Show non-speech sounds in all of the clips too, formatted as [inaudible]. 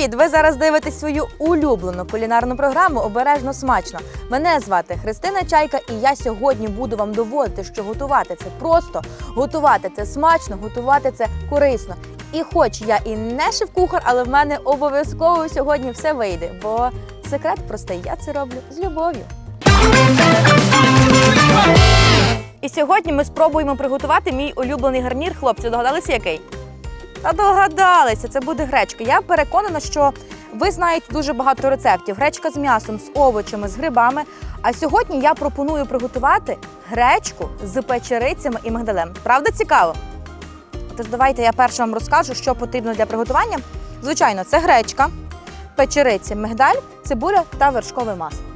привіт! Ви зараз дивитесь свою улюблену кулінарну програму Обережно смачно. Мене звати Христина Чайка, і я сьогодні буду вам доводити, що готувати це просто, готувати це смачно, готувати це корисно. І хоч я і не шеф-кухар, але в мене обов'язково сьогодні все вийде, бо секрет простий, я це роблю з любов'ю. І сьогодні ми спробуємо приготувати мій улюблений гарнір. Хлопці, догадалися який? Та догадалися, це буде гречка. Я переконана, що ви знаєте дуже багато рецептів: гречка з м'ясом, з овочами, з грибами. А сьогодні я пропоную приготувати гречку з печерицями і мигдалем. Правда цікаво? Тож давайте я перше вам розкажу, що потрібно для приготування. Звичайно, це гречка, печериці, мигдаль, цибуля та вершкове масло.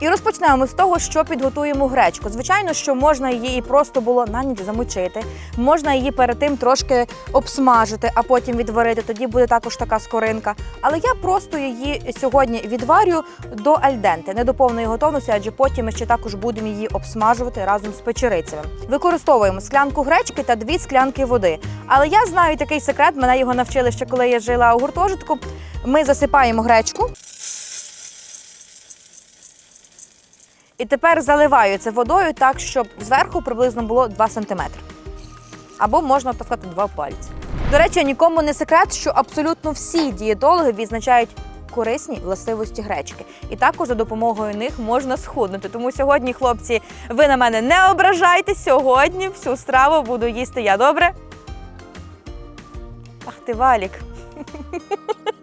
І розпочнемо з того, що підготуємо гречку. Звичайно, що можна її просто було на ніч замочити. Можна її перед тим трошки обсмажити, а потім відварити. Тоді буде також така скоринка. Але я просто її сьогодні відварю до альденти, не до повної готовності, адже потім ми ще також будемо її обсмажувати разом з печерицями. Використовуємо склянку гречки та дві склянки води. Але я знаю такий секрет, мене його навчили ще коли я жила у гуртожитку. Ми засипаємо гречку. І тепер заливаю це водою так, щоб зверху приблизно було 2 см. Або можна так 2 пальці. До речі, нікому не секрет, що абсолютно всі дієтологи відзначають корисні властивості гречки. І також за допомогою них можна схуднути. Тому сьогодні, хлопці, ви на мене не ображайте. Сьогодні всю страву буду їсти я, добре? Ах ти валік. [laughs]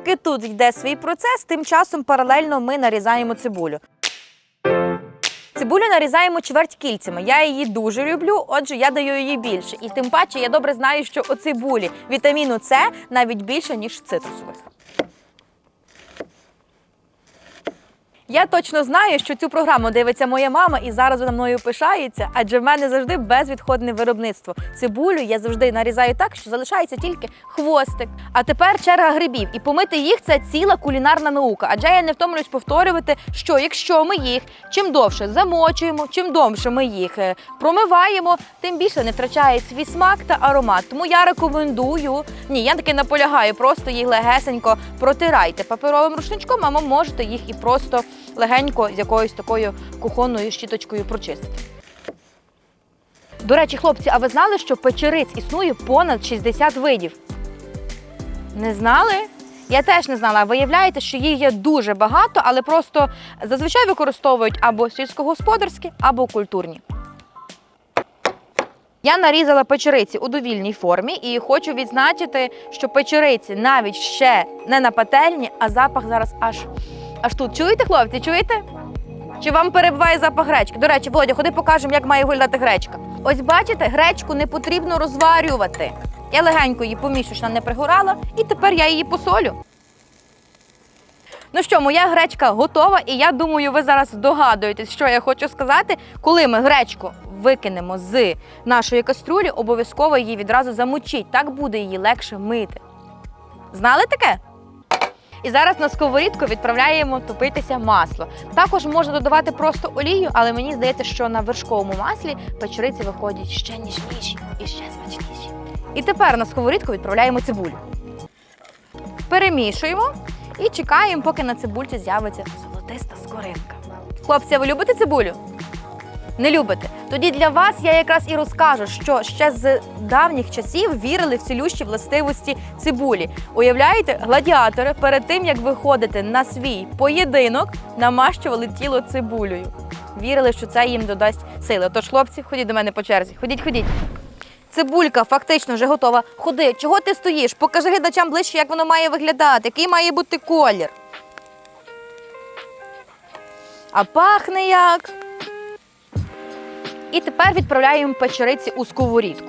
Поки тут йде свій процес, тим часом паралельно ми нарізаємо цибулю. Цибулю нарізаємо чверть кільцями. Я її дуже люблю, отже, я даю її більше. І тим паче я добре знаю, що у цибулі вітаміну С навіть більше, ніж цитрусових. Я точно знаю, що цю програму дивиться моя мама і зараз вона мною пишається, адже в мене завжди безвідходне виробництво. Цибулю я завжди нарізаю так, що залишається тільки хвостик. А тепер черга грибів. І помити їх це ціла кулінарна наука. Адже я не втомлююсь повторювати, що якщо ми їх чим довше замочуємо, чим довше ми їх е, промиваємо, тим більше не втрачає свій смак та аромат. Тому я рекомендую. Ні, я таки наполягаю, просто їх легесенько протирайте паперовим рушничком, або можете їх і просто легенько з якоюсь такою кухонною щіточкою прочистити. До речі, хлопці, а ви знали, що печериць існує понад 60 видів? Не знали? Я теж не знала. Виявляєте, що їх є дуже багато, але просто зазвичай використовують або сільськогосподарські, або культурні. Я нарізала печериці у довільній формі і хочу відзначити, що печериці навіть ще не на пательні, а запах зараз аж аж тут. Чуєте, хлопці? Чуєте? Чи вам перебиває запах гречки? До речі, Володя, ходи покажемо, як має виглядати гречка. Ось бачите, гречку не потрібно розварювати. Я легенько її помішу, щоб вона не пригорала, і тепер я її посолю. Ну що, моя гречка готова, і я думаю, ви зараз здогадуєтесь, що я хочу сказати. Коли ми гречку викинемо з нашої каструлі, обов'язково її відразу замочіть. Так буде її легше мити. Знали таке? І зараз на сковорідку відправляємо топитися масло. Також можна додавати просто олію, але мені здається, що на вершковому маслі печериці виходять ще ніжніші і ще смачніші. І тепер на сковорідку відправляємо цибулю. Перемішуємо і чекаємо, поки на цибульці з'явиться золотиста скоринка. Хлопці, ви любите цибулю? Не любите? Тоді для вас я якраз і розкажу, що ще з давніх часів вірили в цілющі властивості цибулі. Уявляєте, гладіатори перед тим як виходити на свій поєдинок, намащували тіло цибулею. Вірили, що це їм додасть сили. Тож, хлопці, ходіть до мене по черзі. Ходіть, ходіть. Цибулька фактично вже готова. Ходи, чого ти стоїш? Покажи глядачам ближче, як воно має виглядати, який має бути колір. А пахне як. І тепер відправляємо печериці у сковорідку.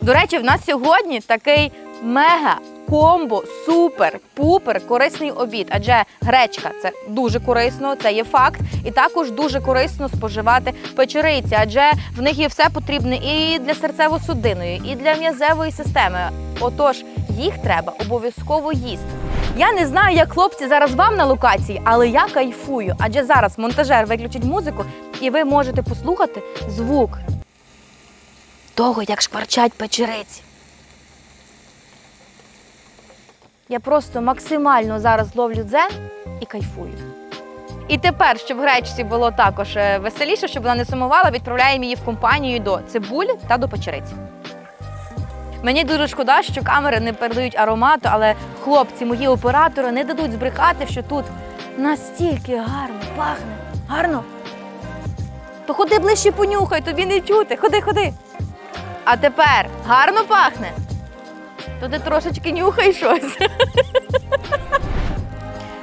До речі, в нас сьогодні такий мега комбо, супер, пупер корисний обід. Адже гречка це дуже корисно, це є факт. І також дуже корисно споживати печериці, адже в них є все потрібне і для серцево-судинної, і для м'язевої системи. Отож, їх треба обов'язково їсти. Я не знаю, як хлопці зараз вам на локації, але я кайфую, адже зараз монтажер виключить музику, і ви можете послухати звук того, як шкварчать печериці. Я просто максимально зараз ловлю дзен і кайфую. І тепер, щоб гречці було також е, веселіше, щоб вона не сумувала, відправляємо її в компанію до цибулі та до печериці. Мені дуже шкода, що камери не передають аромату, але хлопці, мої оператори, не дадуть збрехати, що тут настільки гарно пахне. Гарно. То ходи ближче понюхай, тобі не чути. Ходи, ходи. А тепер гарно пахне. То ти трошечки нюхай щось. [laughs]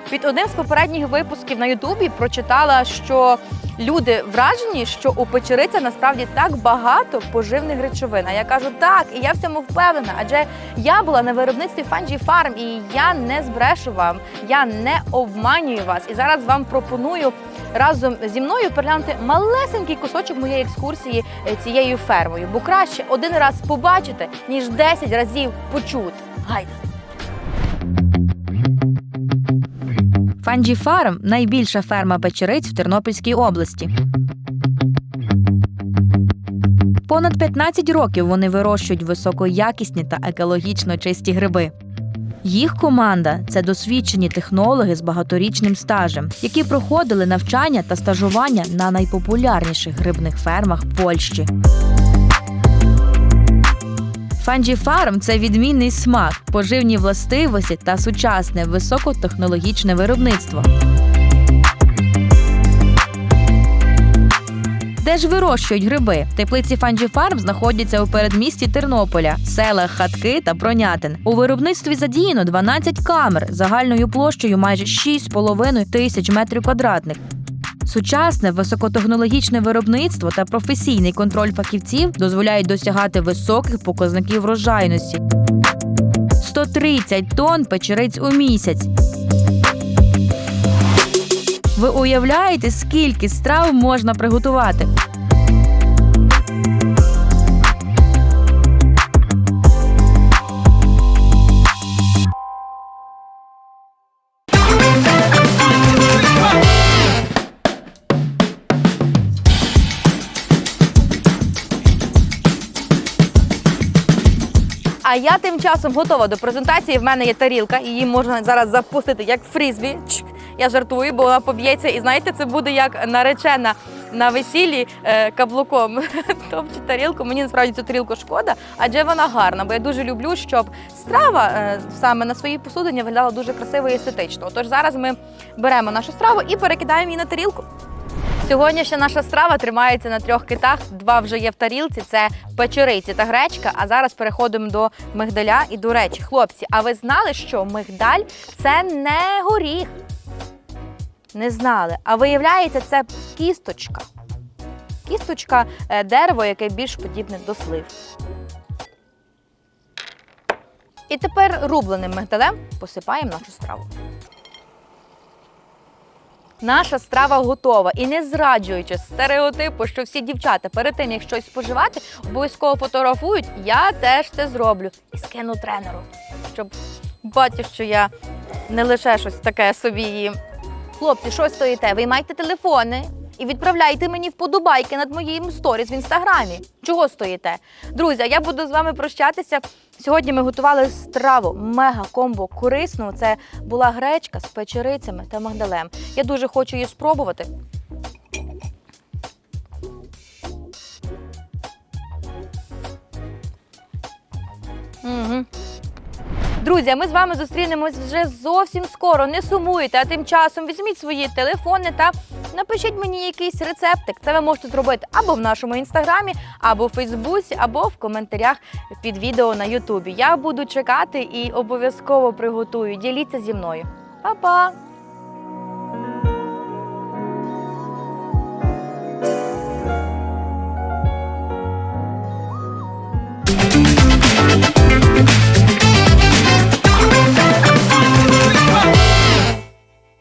Під одним з попередніх випусків на Ютубі прочитала, що люди вражені, що у печериці насправді так багато поживних речовин. А я кажу, так, і я в цьому впевнена. Адже я була на виробництві Fungi Farm, і я не збрешу вам, я не обманюю вас. І зараз вам пропоную разом зі мною переглянути малесенький кусочок моєї екскурсії е, цією фермою. Бо краще один раз побачити, ніж 10 разів почути. Гайда! Фанджі Фарм найбільша ферма печериць в Тернопільській області. Понад 15 років вони вирощують високоякісні та екологічно чисті гриби. Їх команда це досвідчені технологи з багаторічним стажем, які проходили навчання та стажування на найпопулярніших грибних фермах Польщі. Фанджі Фарм це відмінний смак, поживні властивості та сучасне високотехнологічне виробництво. Де ж вирощують гриби? Теплиці Фанджі Фарм знаходяться у передмісті Тернополя, селах Хатки та Бронятин. У виробництві задіяно 12 камер загальною площею майже 6,5 тисяч метрів квадратних. Сучасне високотехнологічне виробництво та професійний контроль фахівців дозволяють досягати високих показників врожайності. 130 тонн печериць у місяць. Ви уявляєте, скільки страв можна приготувати? А я тим часом готова до презентації. В мене є тарілка, її можна зараз запустити як фрізбі. Чик. Я жартую, бо вона поб'ється. І знаєте, це буде як наречена на весіллі е, каблуком. [laughs] Топче тарілку. Мені насправді цю тарілку шкода, адже вона гарна. Бо я дуже люблю, щоб страва е, саме на своїй посудині виглядала дуже красиво і естетично. Тож зараз ми беремо нашу страву і перекидаємо її на тарілку. Сьогоднішня наша страва тримається на трьох китах. Два вже є в тарілці. Це печериці та гречка. А зараз переходимо до мигдаля. І до речі, хлопці, а ви знали, що мигдаль це не горіх? Не знали. А виявляється, це кісточка. Кісточка е, дерево, яке більш подібне до слив. І тепер рубленим мигдалем посипаємо нашу страву. Наша страва готова і не зраджуючи стереотипу, що всі дівчата перед тим, як щось споживати, обов'язково фотографують. Я теж це зроблю і скину тренеру, щоб бачив, що я не лише щось таке собі їм. Хлопці, що стоїте? Ви маєте телефони і відправляйте мені вподобайки над моїм сторіс в інстаграмі. Чого стоїте? Друзі, я буду з вами прощатися. Сьогодні ми готували страву мега комбо корисну. Це була гречка з печерицями та магдалем. Я дуже хочу її спробувати. Угу. Друзі, ми з вами зустрінемось вже зовсім скоро. Не сумуйте, а тим часом візьміть свої телефони та напишіть мені якийсь рецептик. Це ви можете зробити або в нашому інстаграмі, або в Фейсбуці, або в коментарях під відео на Ютубі. Я буду чекати і обов'язково приготую. Діліться зі мною. Па-па!